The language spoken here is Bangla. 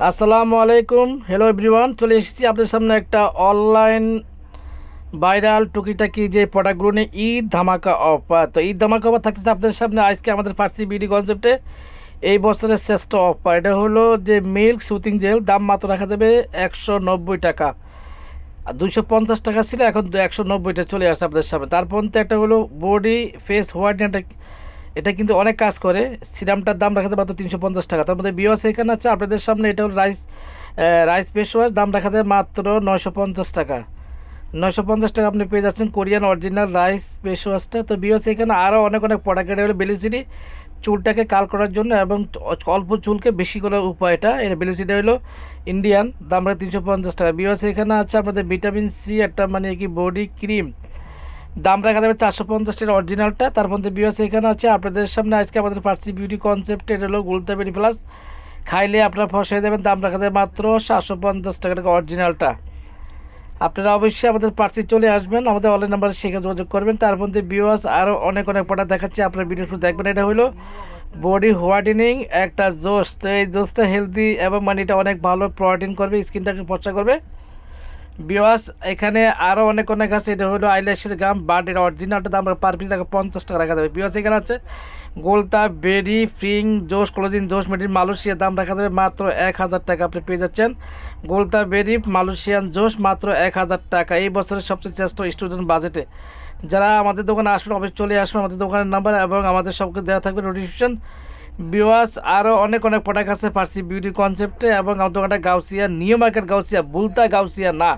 আসসালামু আলাইকুম। হ্যালো এভরিওয়ান চলে এসেছি আপনাদের সামনে একটা অনলাইন ভাইরাল টুকিটাকি যে প্রোডাক্টগুলো নিয়ে ঈদ ধামাকা অফার তো ঈদ ধামাকা অফার থাকতেছে আপনাদের সামনে আজকে আমাদের ফার্সি বিডি কনসেপ্টে এই বছরের শ্রেষ্ঠ অফার এটা হলো যে মিল্ক সুতিং জেল দাম মাত্র রাখা যাবে একশো নব্বই টাকা। আর দুশো পঞ্চাশ টাকা ছিল, এখন একশো নব্বইটা চলে আসে আপনাদের সামনে। তারপর একটা হলো বডি ফেস হোয়াইটনারটা এটা কিন্তু অনেক কাজ করে। সিরামটার দাম রাখা যায় মাত্র তিনশো পঞ্চাশ টাকা। তার মধ্যে বিওয়াস এখানে আছে, আপনাদের সামনে এটা হল রাইস রাইস ফেস ওয়াশ দাম রাখা যায় মাত্র নয়শো পঞ্চাশ টাকা। নয়শো পঞ্চাশ টাকা আপনি পেয়ে যাচ্ছেন কোরিয়ান অরিজিনাল রাইস ফেস ওয়াশটা তো বিওয়াস এখানে আরও অনেক অনেক প্রোডাক্ট এটা হলো বেলিসিটি চুলটাকে কাল করার জন্য এবং অল্প চুলকে বেশি করার উপায়টা এটা। বেলিসিটি হলো ইন্ডিয়ান দাম রাখা তিনশো পঞ্চাশ টাকা। বিওয়াস এখানে আছে আপনাদের ভিটামিন সি, একটা মানে কি বডি ক্রিম। দাম রাখা যাবে চারশো পঞ্চাশ টাকা অরিজিনালটা তার মধ্যে বিওস এখানে আছে, আপনাদের সামনে আজকে আমাদের পার্সি বিউটি কনসেপ্ট এটা হলো গুলতাবেরি প্লাস খাইলে আপনার ফস হয়ে যাবেন, দাম রাখা যাবে মাত্র সাতশো পঞ্চাশ টাকা টাকা অরিজিনালটা আপনারা অবশ্যই আমাদের পার্সি চলে আসবেন, আমাদের অনলাইন নাম্বারে সেখানে যোগাযোগ করবেন। তার মধ্যে বিওয়াস আরও অনেক অনেক প্রোডাক্ট দেখাচ্ছি, আপনার ভিডিও দেখবেন। এটা হলো বডি হোয়াইটেনিং একটা জোস তো এই জোসটা হেলদি এবং মানে এটা অনেক ভালো প্রোটিন করবে স্কিনটাকে ফর্সা করবে। বিওয়াস এখানে আরও অনেক অনেক আছে। এটা হলো আইল্যাশের গাম বাট এটা অরিজিনালটা দাম পার পিস টাকা পঞ্চাশ টাকা রাখা যাবে। বিওয়াস এখানে আছে গোলতা, বেরি ফ্রিং জোস ক্লোজিন জোস মেডিন মালয়েশিয়ার দাম রাখা যাবে মাত্র এক হাজার টাকা। আপনি পেয়ে যাচ্ছেন গোলতা, বেরি, মালয়েশিয়ান জোস মাত্র এক হাজার টাকা। এই বছরের সবচেয়ে শ্রেষ্ঠ স্টুডেন্ট বাজেটে যারা আমাদের দোকানে আসবেন, অবশ্যই চলে আসবেন। আমাদের দোকানের নাম্বার এবং আমাদের সবকে দেওয়া থাকবে নোটিফিকেশন বিওয়াস আরও অনেক অনেক প্রোডাক্ট আছে পার্সি বিউটি কনসেপ্টে এবং আমার দোকানটা গাউসিয়া নিউ মার্কেট গাউসিয়া, বুলতা গাউসিয়া না।